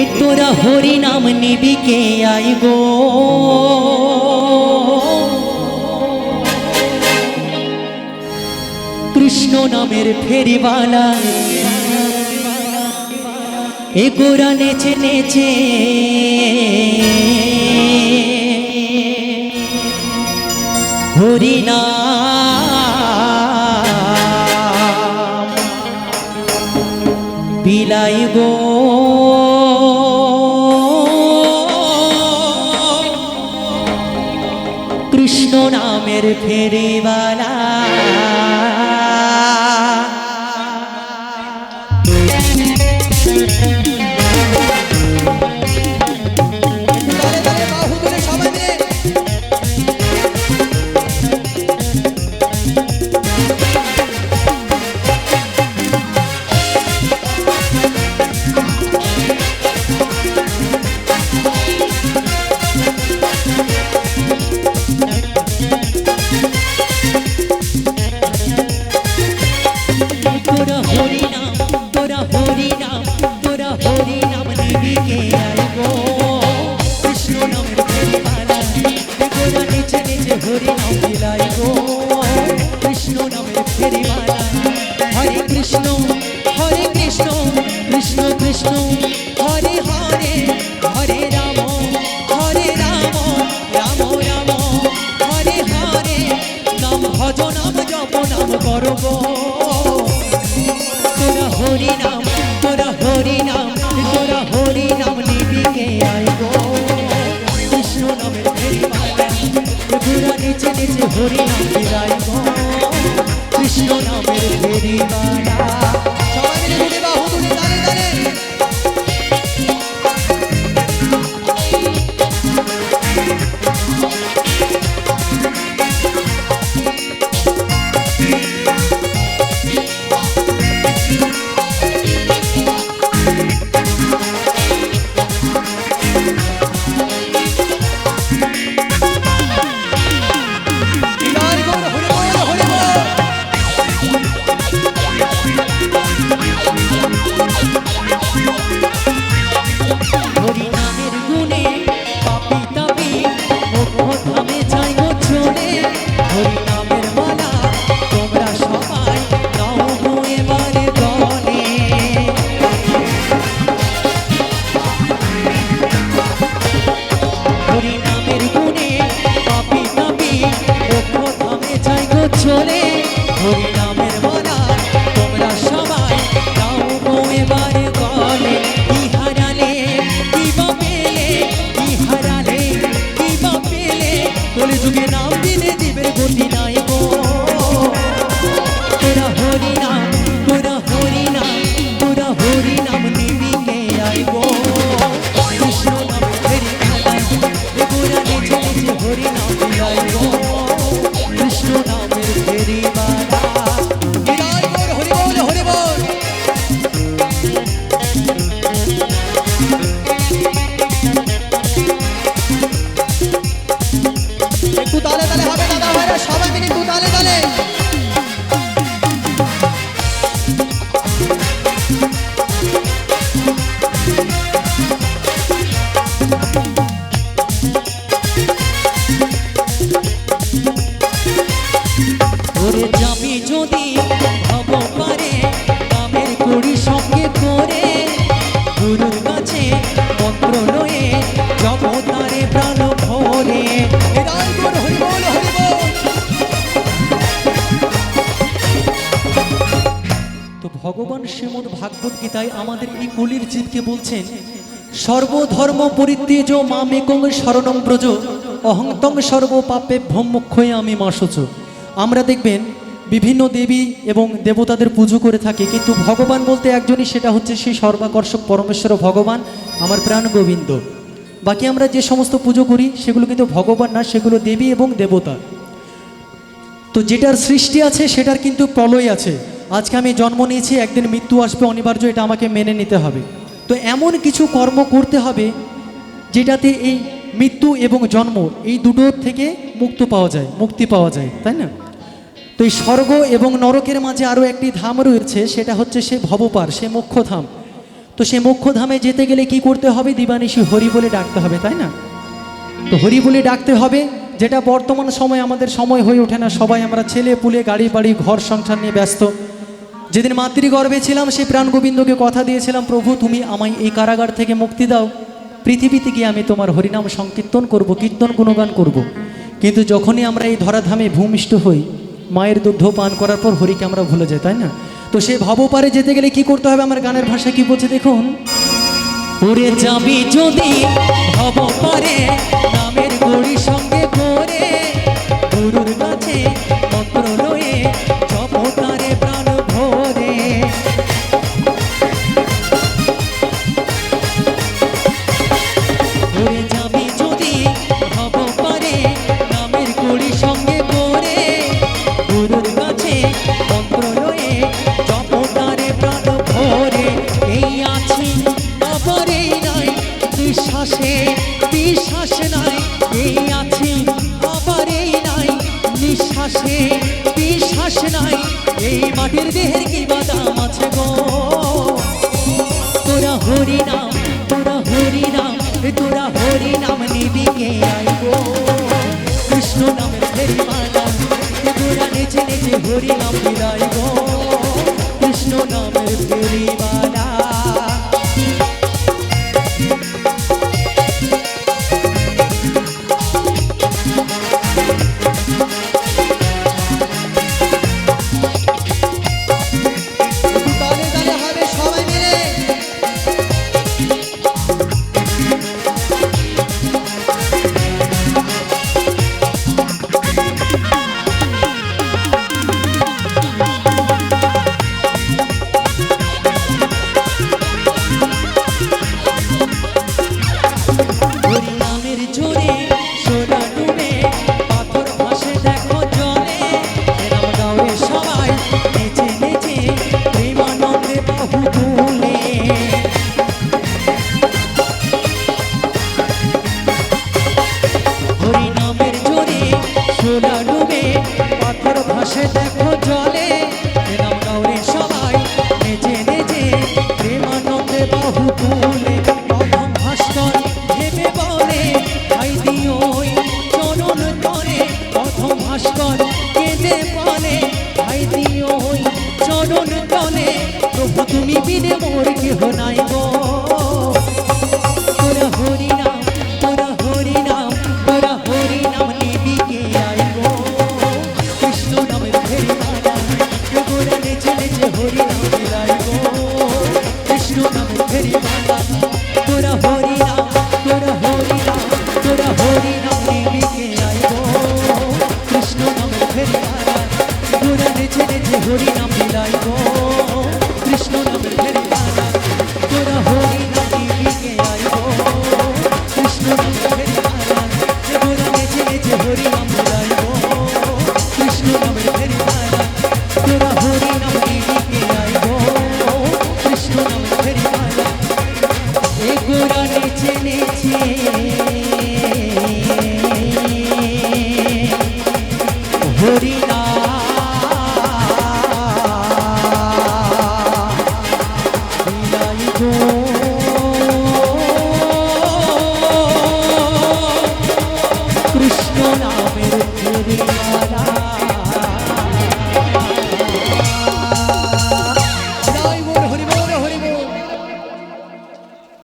এ তোরা হরি নাম নিবি, কে আই গো কৃষ্ণ নামের ফেরিওয়ালা। এ গোরা নেচে নেচে হরিনা নামের ফেরিবালা ফেরিবালা হরে কৃষ্ণ হরে কৃষ্ণ কৃষ্ণ কৃষ্ণ। হরে হরে হরে রাম হরে রাম রাম রাম। হরে হরে, নাম ভজ, নাম জপ, নাম নিচে নিচে হরি নাম বিরাইব কৃষ্ণ নামের ফেরিমালা সবাই মিলে বাহু। চলে হরি নামের মালা তোমরা সবাই তাও এবারে দলে কি হারালে কি পেলে কি হারালে কি পেলে বলে যুগে নাম দিলে শ্রীমদ ভাগবত গীতায় আমাদের এই কলির জীবকে বলছেন, সর্বধর্ম পরিত্যাজ মামেকং শরণম ব্রজ, অহংতং সর্ব পাপে ভ্রমক্ষয়ে আমি মাসুচ আমরা দেখবেন, বিভিন্ন দেবী এবং দেবতাদের পুজো করে থাকে, কিন্তু ভগবান বলতে একজনই, সেটা হচ্ছে সেই সর্বাকর্ষক পরমেশ্বর ভগবান, আমার প্রাণ গোবিন্দ। বাকি আমরা যে সমস্ত পুজো করি, সেগুলো কিন্তু ভগবান না, সেগুলো দেবী এবং দেবতা। তো যেটার সৃষ্টি আছে, সেটার কিন্তু প্রলয় আছে। আজকে আমি জন্ম নিয়েছি, একদিন মৃত্যু আসবে, অনিবার্য এটা আমাকে মেনে নিতে হবে। তো এমন কিছু কর্ম করতে হবে যেটাতে এই মৃত্যু এবং জন্ম, এই দুটোর থেকে মুক্ত পাওয়া যায়, মুক্তি পাওয়া যায়, তাই না? তো এই স্বর্গ এবং নরকের মাঝে আরও একটি ধাম রয়েছে, সেটা হচ্ছে সে ভবপার, সে মোক্ষধাম তো সে মোক্ষধামে যেতে গেলে কি করতে হবে? দিবানিশি হরি বলে ডাকতে হবে, তাই না? তো হরি বলে ডাকতে হবে, যেটা বর্তমান সময় আমাদের সময় হয়ে ওঠে না। সবাই আমরা ছেলে পুলে গাড়ি বাড়ি ঘর সংসার নিয়ে ব্যস্ত। যেদিন মাতৃগর্ভে ছিলাম, সেই প্রাণ গোবিন্দকে কথা দিয়েছিলাম, প্রভু, তুমি আমায় এই কারাগার থেকে মুক্তি দাও। পৃথিবীতে গিয়ে আমি তোমার হরিনাম সংকীর্তন করব, কীর্তন গুণগান করব। কিন্তু যখনই আমরা এই ধরাধামে ভূমিষ্ঠ হই, মায়ের দুগ্ধ পান করার পর হরিকে আমরা ভুলে যাই, তাই না? তো সে ভবপারে যেতে গেলে কি করতে হবে? আমার গানের ভাষা কি বলছে দেখুন? উড়ে যাবি যদি ভব পারে নামের আছে গো। তোরা হরি নাম, তোরা হরি নাম তোরা হরি নাম নিবি কে আইবো কৃষ্ণ নামের ফেরি মালা তোরা নেচে নেচে হরি নাম বিদায় কৃষ্ণ ভাস্কর কেঁদে বলে, ভাই দিও হই চরণ তলে, প্রভু তুমি বিনে মোর কেহ নাই গো। তোরা হরি নাম তোরা হরি নাম তোরা হরি নাম নিবি কে আইবো কৃষ্ণ নামের ফেরি মালা গোরা নেচে নেচে হরি নাম বিলাইবো কৃষ্ণ নামের ফেরি মালা হরি